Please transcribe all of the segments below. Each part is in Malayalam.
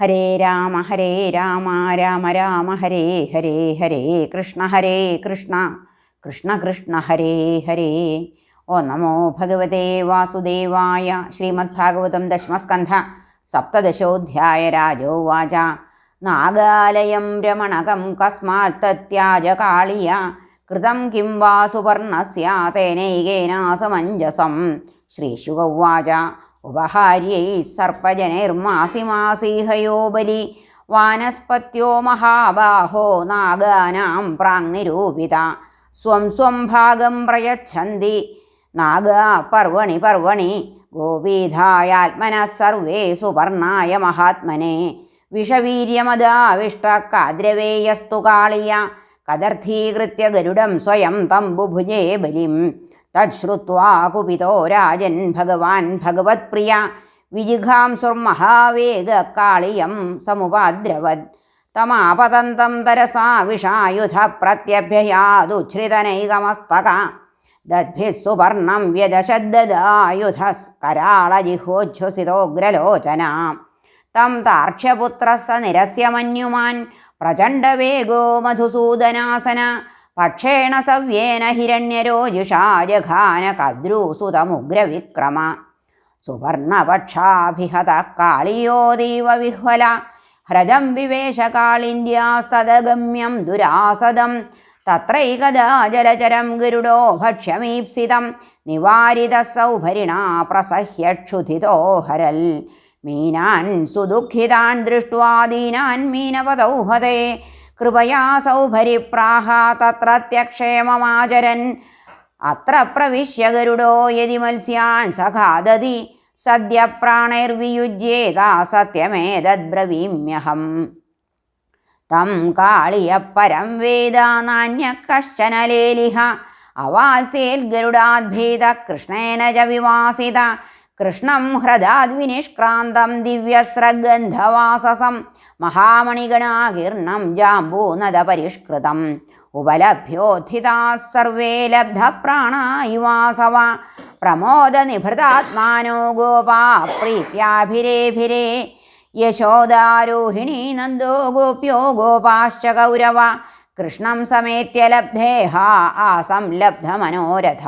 ഹരേ രാമ ഹരേ രാമ രാമ രാമ ഹരേ ഹരേ ഹരേ കൃഷ്ണ ഹരേ കൃഷ്ണ കൃഷ്ണ കൃഷ്ണ ഹരേ ഹരേ. ഓ നമോ ഭഗവതേ വാസുദേവായ ശ്രീമദ്ഭാഗവതം ദശമസ്കന്ധ സപ്തദശോധ്യായ രാജോവാച. നാഗാലയം രമണകം കസ്മാത്തത്യാജ കാളിയ കൃതം കിം വാ സുവർണസ്യ തേനൈകേന സമഞ്ജസം ശ്രീശുഗൗവാച ഉപഹാര്യൈ സർപ്പജനൈർമാസിമാസീഹയോ ബലി. വാനസ്പത്യോ മഹാബാഹോ നാഗാനാം പ്രാങ്നിരൂപിത. സ്വം സ്വം ഭാഗം പ്രയച്ഛന്തി. നാഗാ പർവണി പർവണി. ഗോപീധായാത്മന സർവേ സുപർണായ മഹാത്മനെ. വിഷവീര്യമദാവിഷ്ടക്കാദ്രവേയസ്തു കാളിയ. കദർത്ഥീകൃത്യ ഗരുഡം സ്വയം തം ബുഭുജേ ബലിം. തശ്രുത്വാ കുപിതോ രാജൻ ഭഗവാൻ ഭഗവത്പ്രിയ. വിജിഘാംസുർമഹാവേഗ കാളിയം സമുപാദ്രവത് തമാപതന്തം തരസാ വിഷായുധ പ്രത്യഭ്യയാദുച്ഛ്രിതനൈകമസ്തക ദദ്ഭിः സുവർണം വ്യദശദ്ദായുധസ്കരാളജിഹോച്ഛ്വസിതോഗ്രലോചന തം താർക്ഷ്യപുത്ര സ നിരസ്യ മന്യുമാൻ പ്രചണ്ഡവേഗോ മധുസൂദനാസന. പക്ഷേണ സവ്യേന ഹിരണ്യരോജിഷാ ജഘാന കദ്രൂസുതമുഗ്രവിക്രമ സുവർണപക്ഷാഭിഹത കാളിയോ ദൈവവിഹ്വല. ഹ്രദം വിവേശകാളിന്ദ്യാസ്തദഗമ്യം ദുരാസദം. തത്രൈകദാജലചരം ഗരുഡോ ഭക്ഷ്യമീപ്സിതം. നിവാരിത സൗഭരിണാ പ്രസഹ്യക്ഷുധിതോ ഹരൽ. മീനാൻ സുദുഃഖിതാൻ ദൃഷ്ട്വാ ദീനാൻ മീനപതൗ ഹതേ കൃപയാ സൗഭരിപ്രാഹ തത്രത്യക്ഷേമമാചരൻ. അത്ര പ്രവിശ്യ ഗരുഡോ യതി മത്സ്യാൻ സഖാദതി. സദ്യ പ്രാണൈർവിയുജ്യേതാ സത്യമേതദ്ബ്രവീമ്യഹം തം കാളിയപ്പരം വേദ നാണ്യ കശ്ചന ലേലിഹ. അവാസേൽ ഗരുഡാദ്ഭേദ കൃഷ്ണേന ജ വിവാസിത. കൃഷ്ണം ഹ്രദാദ്വിനിഷ്ക്രാന്തം ദിവ്യസ്രഗന്ധവാസസം മഹാമണിഗണാകീർണം ജാംബൂനദപരിഷ്കൃതം ഉപലഭ്യോത്ഥിതാ സർവേ ലബ്ധപ്രാണായുവാസവ പ്രമോദനിഭൃതാത്മാനോ ഗോപാ പ്രീത്യാഭിരേഭിരേ യശോദാരോഹിണീ നന്ദോ ഗോപ്യോ ഗോപാശ്ച കൗരവ കൃഷ്ണം സമേത്യ ലബ്ധേഹ ആസം ലബ്ധമനോരഥ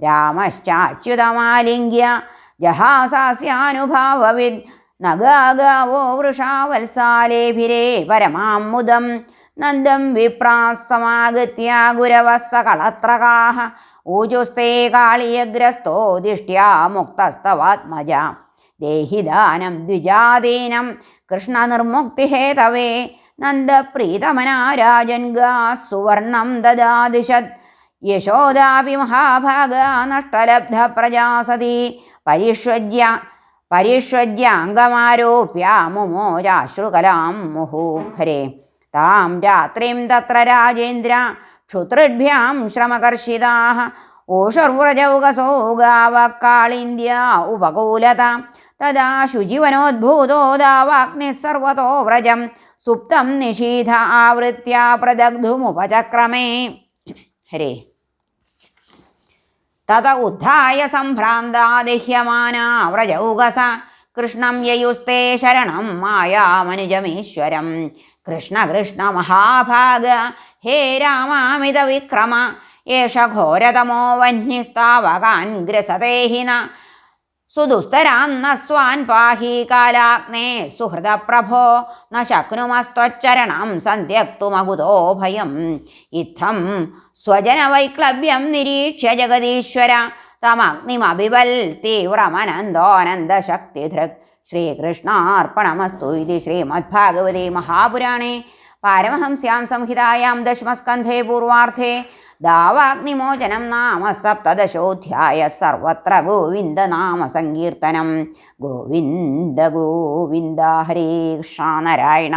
രാമശ്ചാച്യുതമാലിംഗ്യ ജഹാസാസ്യാനുഭാവവിദ് നഗാഗാവോ വൃഷാവത്സാലേഭിരേ പരമാം മുദം നന്ദം വിപ്രാസമാഗത്യ ഗുരവः സകളത്രകാः ഊജുസ്തേ കാളിയഗ്രസ്തോ ദിഷ്ട്യാ മുക്തസ്തവാത്മജ ദേഹിദാനം ദ്വിജാദീനം കൃഷ്ണനിർമുക്തിഹേതവേ നന്ദപ്രീതമനാരാജൻ ഗാ സുവർണം ദദാദിശത് യശോദാപി മഹാഭാഗ നഷ്ടലബ്ധ പ്രജാസതി പരിഷ്വജ്യ പരിഷ്വജ്യാംഗമാരോപ്യാമുമോരാശ്രുകലാം മുഹു ഹരേ. താം രാത്രിം തത്ര രാജേന്ദ്ര ക്ഷുതൃഭ്യാം ശ്രമകർഷിതാ ഓഷർവ്രജൗകസോ ഗാവ കാളിന്ദ്യ ഉപകൂലത. തദാ ശുചിവനോദ്ഭൂതോ ദാവാഗ്നിः സർവതോ വ്രജം സുപ്തം നിഷീധ ആവൃത്യ പ്രദഗ്ധുമുപചക്രമേ. ഹരേ. തത ഉദ്ധായ സംഭ്രാന്താദിഹ്യമാനാ വ്രജൗകസ കൃഷ്ണം യയുസ്തേ ശരണം മായാമനുജമീശ്വരം കൃഷ്ണ കൃഷ്ണ മഹാഭാഗ. ഹേ രാമാമിത വിക്രമ ഘോരതമോ വന്യസ്താവകാൻ ഗ്രസതേ ഹിന സുദുസ്തരാന്ന സ്വാൻ പാഹി കാലാഗ്നേ സുഹൃദപ്രഭോ ന ശക്നുമസ്ത്വച്ചരണം സന്ധ്യക്തുമകുതോ ഭയം ഇത്തം സ്വജനവൈക്ലവ്യം നിരീക്ഷ്യ ജഗദീശ്വര തമഗ്നിമഭിബൽ തീവ്രമനന്തോനന്ദശക്തിധൃക് ശ്രീകൃഷ്ണാർപ്പണമസ്തു ഇത് ശ്രീമദ്ഭാഗവതേ മഹാപുരാണേ പാരമഹംസ്യാം സംഹിതായാം ദശമസ്കന്ധേ പൂർവാർത്ഥേ. ദാവാഗ്നിമോചനം നാമ സപ്തദശോധ്യായ സർവത്ര ഗോവിന്ദനാമ സങ്കീർത്തനം. ഗോവിന്ദ ഗോവിന്ദ ഹരേ കൃഷ്ണ നാരായണ.